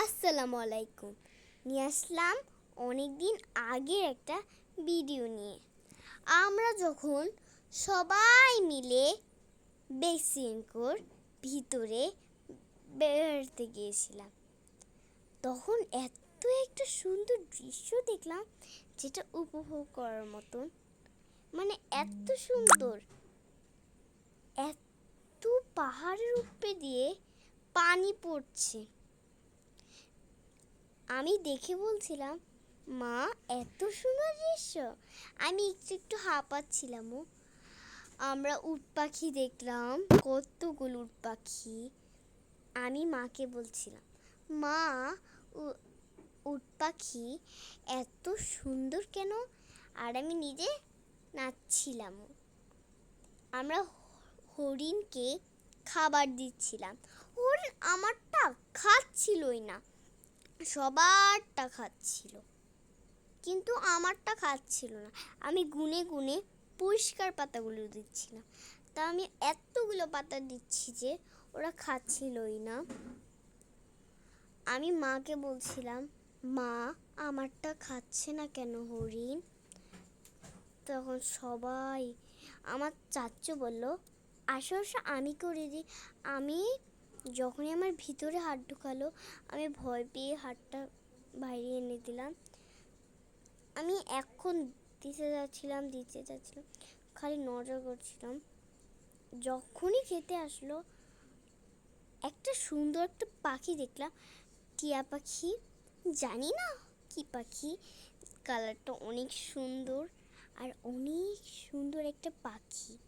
আসসালামু আলাইকুম। নিয়ে আসলাম অনেক দিন আগের একটা ভিডিও নিয়ে। আমরা যখন সবাই মিলে বেসিনকোর ভিতরে বেড়াতে গিয়েছিলাম, তখন এত একটা সুন্দর দৃশ্য দেখলাম যেটা উপভোগ করার মতন। মানে এত সুন্দর, এত পাহাড়ের উপরে দিয়ে পানি পড়ছে। আমি দেখে বলছিলাম, মা, এত সুন্দর দৃশ্য। আমি একটু একটু হাঁপাচ্ছিলামও আমরা উট পাখি দেখলাম, কতগুলো উট পাখি। আমি মাকে বলছিলাম, মা উট পাখি এত সুন্দর কেন? আর আমি নিজে নাচছিলাম। আমরা হরিণকে খাবার দিচ্ছিলাম। হরিণ আমারটা খাচ্ছিলই না। সবারটা খাচ্ছিল। কিন্তু আমারটা খাচ্ছিল না। আমি গুনে গুনে পরিষ্কার পাতাগুলো দিচ্ছিলাম। তা আমি এতগুলো পাতা দিচ্ছি যে ওরা খাচ্ছিলই না। আমি মাকে বলছিলাম, মা, আমারটা খাচ্ছে না কেন হরিণ? তখন সবাই, আমার চাচ্চু বলল আসো, আমি করে দিই। আমি যখনই আমার ভিতরে হাত ঢুকালো, আমি ভয় পেয়ে হাতটা বাইরে এনে দিলাম। আমি এখন দিতে যাচ্ছিলাম দিতে যাচ্ছিলাম, খালি নজর করছিলাম। যখনই খেতে আসলো, একটা সুন্দর একটা পাখি দেখলাম। টিয়া পাখি? জানি না কি পাখি। কালারটা অনেক সুন্দর আর অনেক সুন্দর একটা পাখি।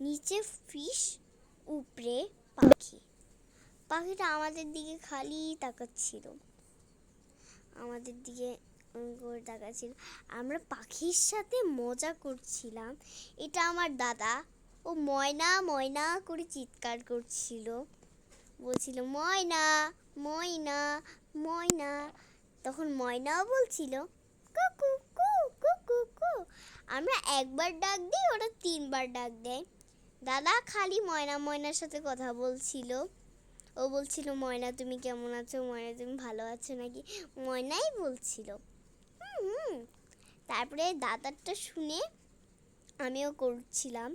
নিচে ফিশ উপরে পাখি। পাখিটা আমাদের দিকে খালি তাকাচ্ছিল। আমাদের দিকে করে তাকাচ্ছিল। আমরা পাখির সাথে মজা করছিলাম। এটা আমার দাদা। ও ময়না ময়না করে চিৎকার করছিল। বলছিল, ময়না ময়না ময়না। তখন ময়নাও বলছিল, কুকু, কু কু কু। আমরা একবার ডাক দিই, ওরা তিনবার ডাক দেয়। দাদা খালি ময়না ময়নার সাথে কথা বলছিল। ও বলছিল, ময়না, তুমি কেমন আছো? ময়না, তুমি ভালো আছো নাকি? ময়নাই বলছিল, হুম তারপরে দাদারটা শুনে আমিও করছিলাম।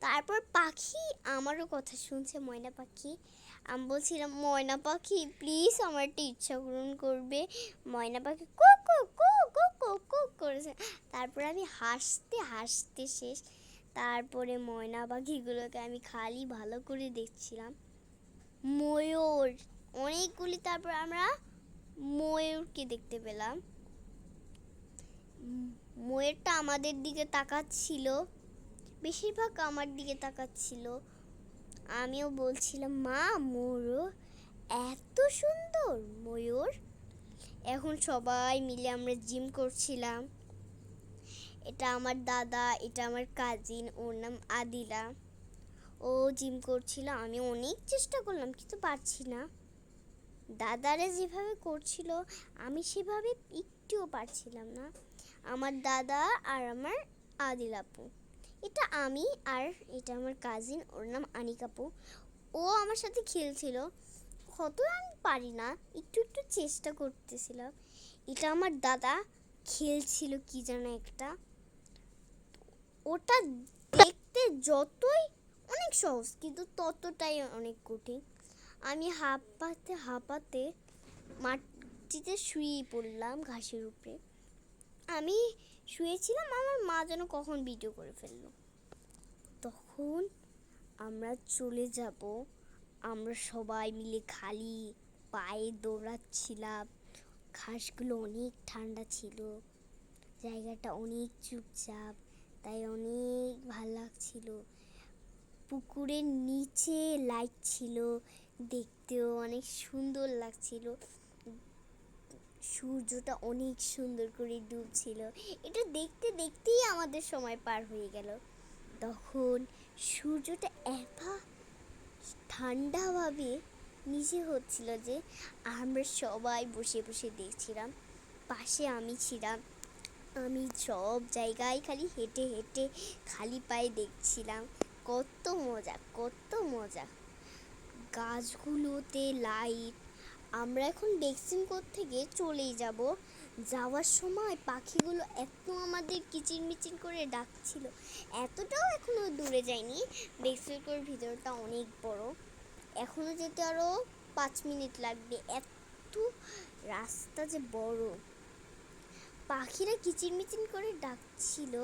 তারপর পাখি আমারও কথা শুনছে, ময়না পাখি। আমি বলছিলাম, ময়না পাখি প্লিজ আমার একটা ইচ্ছা পূরণ করবে। ময়না পাখি কো কো কো কো কো, কু করেছে। তারপর আমি হাসতে হাসতে শেষ। তারপরে ময়না পাখিগুলোকে আমি খালি ভালো করে দেখছিলাম। ময়ূর, অনেকগুলি তারপর আমরা ময়ূরকে দেখতে পেলাম। ময়ূরটা আমাদের দিকে তাকাচ্ছিল, বেশিরভাগ আমার দিকে তাকাচ্ছিল। আমিও বলছিলাম, মা, ময়ূর, এত সুন্দর ময়ূর। এখন সবাই মিলে আমরা জিম করছিলাম। এটা আমার দাদা, এটা আমার কাজিন ওর নাম আদিলা। ও জিম করছিল, আমি অনেক চেষ্টা করলাম, কিন্তু পারছি না। দাদারা যেভাবে করছিল, আমি সেভাবে একটুও পারছিলাম না। আমার দাদা আর আমার আদিল আপু এটা আমি আর এটা আমার কাজিন ওর নাম আনিকাপু। ও আমার সাথে খেলছিল। কত আমি পারি না, একটু একটু চেষ্টা করতেছিলাম। এটা আমার দাদা খেলছিল, কি যেন একটা। ওটা দেখতে যতই অনেক সহজ, কিন্তু ততটাই অনেক কঠিন। আমি হাঁপাতে হাঁপাতে মাটিতে শুয়ে পড়লাম ঘাসের উপরে। আমি শুয়েছিলাম, আমার মা যেন কখন ভিডিও করে ফেলল। তখন আমরা চলে যাব, আমরা সবাই মিলে খালি পায়ে দৌড়াচ্ছিলাম। ঘাসগুলো অনেক ঠান্ডা ছিল, জায়গাটা অনেক চুপচাপ। তাই অনেক ভালো লাগছিল। পুকুরের নিচে লাইট ছিল, দেখতেও অনেক সুন্দর লাগছিল। সূর্যটা অনেক সুন্দর করে ডুবছিল। এটা দেখতে দেখতেই আমাদের সময় পার হয়ে গেল। তখন সূর্যটা এত ঠান্ডাভাবে নিচে হচ্ছিল যে আমরা সবাই বসে বসে দেখছিলাম। পাশে আমি ছিলাম। আমি সব জায়গায় খালি হেঁটে হেঁটে খালি পায়ে দেখছিলাম। কত মজা কত মজা। গাছগুলোতে লাইট আমরা এখন বেক্সিম কোর থেকে চলেই যাব। যাওয়ার সময় পাখিগুলো এত আমাদের কিচিরমিচির করে ডাকছিল। এতটাও এখনও দূরে যায়নি। বেক্সিম কোর ভিতরটা অনেক বড়। এখনও যেতে আরও পাঁচ মিনিট লাগবে। এত রাস্তা যে বড়। পাখিরা কিচিরমিচির করে ডাকছিল।